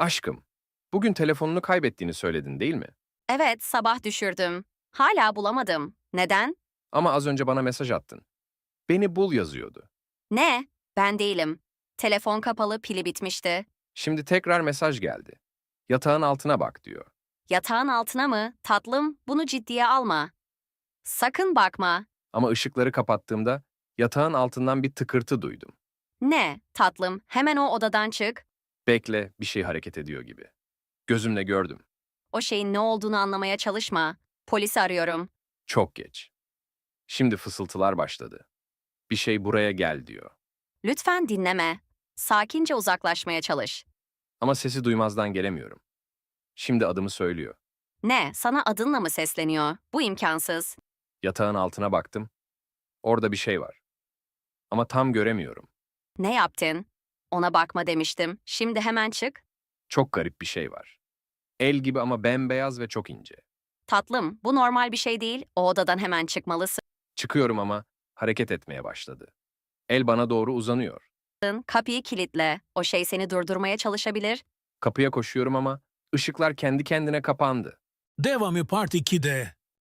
Aşkım, bugün telefonunu kaybettiğini söyledin değil mi? Evet, sabah düşürdüm. Hala bulamadım. Neden? Ama az önce bana mesaj attın. Beni bul yazıyordu. Ne? Ben değilim. Telefon kapalı, pili bitmişti. Şimdi tekrar mesaj geldi. Yatağın altına bak diyor. Yatağın altına mı? Tatlım, bunu ciddiye alma. Sakın bakma. Ama ışıkları kapattığımda yatağın altından bir tıkırtı duydum. Ne? Tatlım, hemen o odadan çık. Bekle, bir şey hareket ediyor gibi. Gözümle gördüm. O şeyin ne olduğunu anlamaya çalışma. Polisi arıyorum. Çok geç. Şimdi fısıltılar başladı. Bir şey buraya gel diyor. Lütfen dinleme. Sakince uzaklaşmaya çalış. Ama sesi duymazdan gelemiyorum. Şimdi adımı söylüyor. Ne? Sana adınla mı sesleniyor? Bu imkansız. Yatağın altına baktım. Orada bir şey var. Ama tam göremiyorum. Ne yaptın? Ona bakma demiştim. Şimdi hemen çık. Çok garip bir şey var. El gibi ama bembeyaz ve çok ince. Tatlım, bu normal bir şey değil. O odadan hemen çıkmalısın. Çıkıyorum ama hareket etmeye başladı. El bana doğru uzanıyor. Kapıyı kilitle. O şey seni durdurmaya çalışabilir. Kapıya koşuyorum ama ışıklar kendi kendine kapandı. Devamı Part 2'de.